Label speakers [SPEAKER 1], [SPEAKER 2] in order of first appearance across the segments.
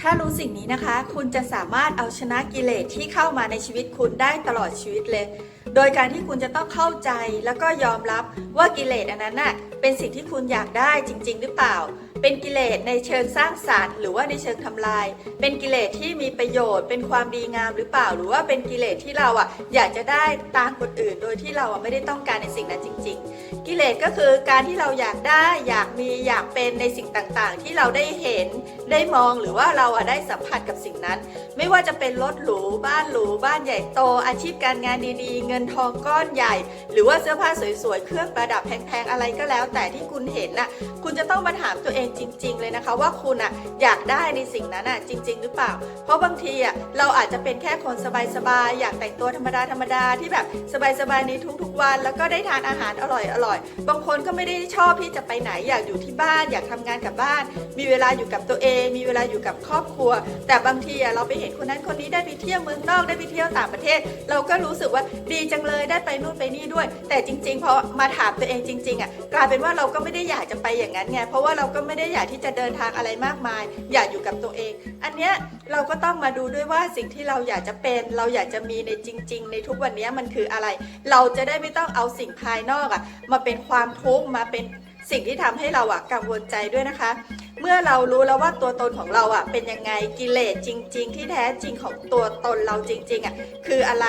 [SPEAKER 1] ถ้ารู้สิ่งนี้นะคะ คุณจะสามารถเอาชนะกิเลสที่เข้ามาในชีวิตคุณได้ตลอดชีวิตเลย โดยการที่คุณจะต้องเข้าใจแล้วก็ยอมรับว่ากิเลสอันนั้นน่ะเป็นสิ่งที่คุณอยากได้จริง ๆ หรือเปล่า เป็นกิเลสในเชิงสร้างสรรค์ หรือว่าในเชิงทำลาย เป็นกิเลสที่มีประโยชน์ เป็นความดีงามหรือเปล่า หรือว่าเป็นกิเลสที่เราอะอยากจะได้ตามคนอื่น โดยที่เราอะไม่ได้ต้องการในสิ่งนั้นจริง ๆ กิเลสก็คือการที่เราอยากได้อยากมีอยากเป็นในสิ่งต่างๆ ที่เราได้เห็นได้มองหรือว่าเราอะได้สัมผัสกับสิ่งนั้น ไม่ว่าจะเป็นรถหรูบ้านหรูบ้านใหญ่โต อาชีพการงานดีๆ เงินทองก้อนใหญ่ หรือว่าเสื้อผ้าสวยๆเครื่องประดับแพงๆอะไรก็แล้ว แต่ที่คุณเห็นน่ะคุณจะต้องมาถามตัวเองจริง ๆ เลยนะคะ ว่าคุณอะอยากได้ในสิ่งนั้นอะจริง ๆ หรือเปล่า เพราะบางทีอะเราอาจจะเป็นแค่คนสบายๆอยากแต่งตัวธรรมดาธรรมดาๆที่แบบสบายๆในทุกๆวัน แล้วก็ได้ทานอาหารอร่อยๆบางคนก็ไม่ได้ชอบที่จะไปไหนอยากอยู่ที่บ้าน อยากทำงานกับบ้าน มีเวลาอยู่กับตัวเอง มีเวลาอยู่กับครอบครัว แต่บางทีอะเราไปเห็นคนนั้นคนนี้ได้ไปเที่ยวเมืองนอกได้ไปเที่ยวต่างประเทศ เราก็รู้สึกว่าดีจังเลยได้ไปนู่นไปนี่ด้วย แต่จริงๆพอมาถามตัวเองจริงๆอะกลายเป็นว่าเราก็ไม่ได้อยากจะไปอย่างนั้นไงเพราะว่าเราก็ไม่ได้อยากที่จะเดินทางอะไรมากมาย อยากอยู่กับตัวเอง อันเนี้ยเราก็ต้องมาดูด้วยว่าสิ่งที่เราอยากจะเป็น เราอยากจะมีในจริง ๆ ในทุกวันนี้มันคืออะไร เราจะได้ไม่ต้องเอาสิ่งภายนอกอะมาเป็นความทุกข์มาเป็น สิ่งที่ทำให้เราอะกังวลใจด้วยนะคะ เมื่อเรารู้แล้วว่าตัวตนของเราอะเป็นยังไงกิเลสจริง ๆ ที่แท้จริงของตัวตนเราจริงๆอะคืออะไร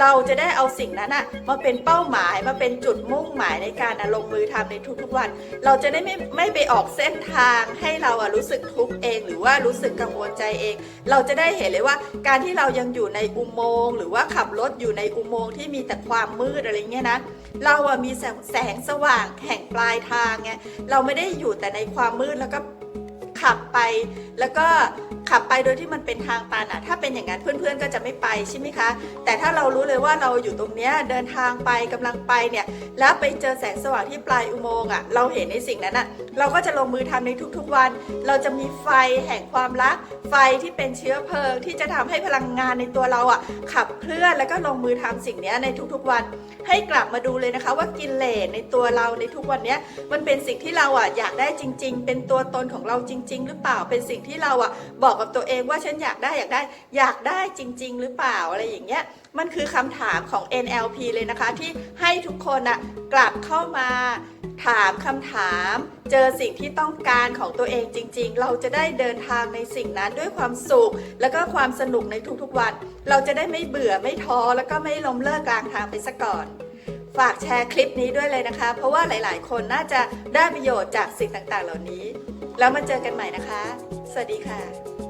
[SPEAKER 1] เราจะได้เอาสิ่งนั้นอะมาเป็นเป้าหมายมาเป็นจุดมุ่งหมายในการลงมือทำในทุกๆวัน เราจะได้ไม่ไม่ไปออกเส้นทางให้เราอะรู้สึกทุกข์เอง หรือว่ารู้สึกกังวลใจเอง เราจะได้เห็นเลยว่า การที่เรายังอยู่ในอุโมงค์หรือว่าขับรถอยู่ในอุโมงค์ที่มีแต่ความมืดอะไรเงี้ยนะเราอะมีแสงแสงสว่างแห่งปลายทางไงเราไม่ได้อยู่แต่ในความมืดแล้วก็ขับไปแล้วก็ขับไปโดยที่มันเป็นทางตันอะถ้าเป็นอย่างนั้นเพื่อนๆก็จะไม่ไปใช่ไหมคะ แต่ถ้าเรารู้เลยว่าเราอยู่ตรงเนี้ยเดินทางไปกำลังไปเนี่ยแล้วไปเจอแสงสว่างที่ปลายอุโมงค์อะเราเห็นในสิ่งนั้นอะเราก็จะลงมือทำในทุกๆวัน เราจะมีไฟแห่งความรัก ไฟที่เป็นเชื้อเพลิง ที่จะทำให้พลังงานในตัวเราอะขับเคลื่อนแล้วก็ลงมือทำสิ่งเนี้ยในทุกๆวัน ให้กลับมาดูเลยนะคะ ว่ากินเลสในตัวเราในทุกวันเนี้ยมันเป็นสิ่งที่เราอะอยากได้จริง ๆ เป็นตัวตนของเราจริง ๆ หรือเปล่าเป็นสิ่งที่เราอะบอกกับตัวเองว่าฉันอยากได้อยากได้อยากได้จริง ๆ หรือเปล่าอะไรอย่างเงี้ยมันคือคำถามของ NLP เลยนะคะ ที่ให้ทุกคนอะกลับเข้ามาถามคำถาม เจอสิ่งที่ต้องการของตัวเองจริง ๆ เราจะได้เดินทางในสิ่งนั้นด้วยความสุข แล้วก็ความสนุกในทุกๆวัน เราจะได้ไม่เบื่อไม่ท้อแล้วก็ไม่ล้มเลิกกลางทางไปซะก่อนฝากแชร์คลิปนี้ด้วยเลยนะคะ เพราะว่าหลายๆ คนน่าจะได้ประโยชน์จากสิ่งต่างๆ เหล่านี้ แล้วมาเจอกันใหม่นะคะ สวัสดีค่ะ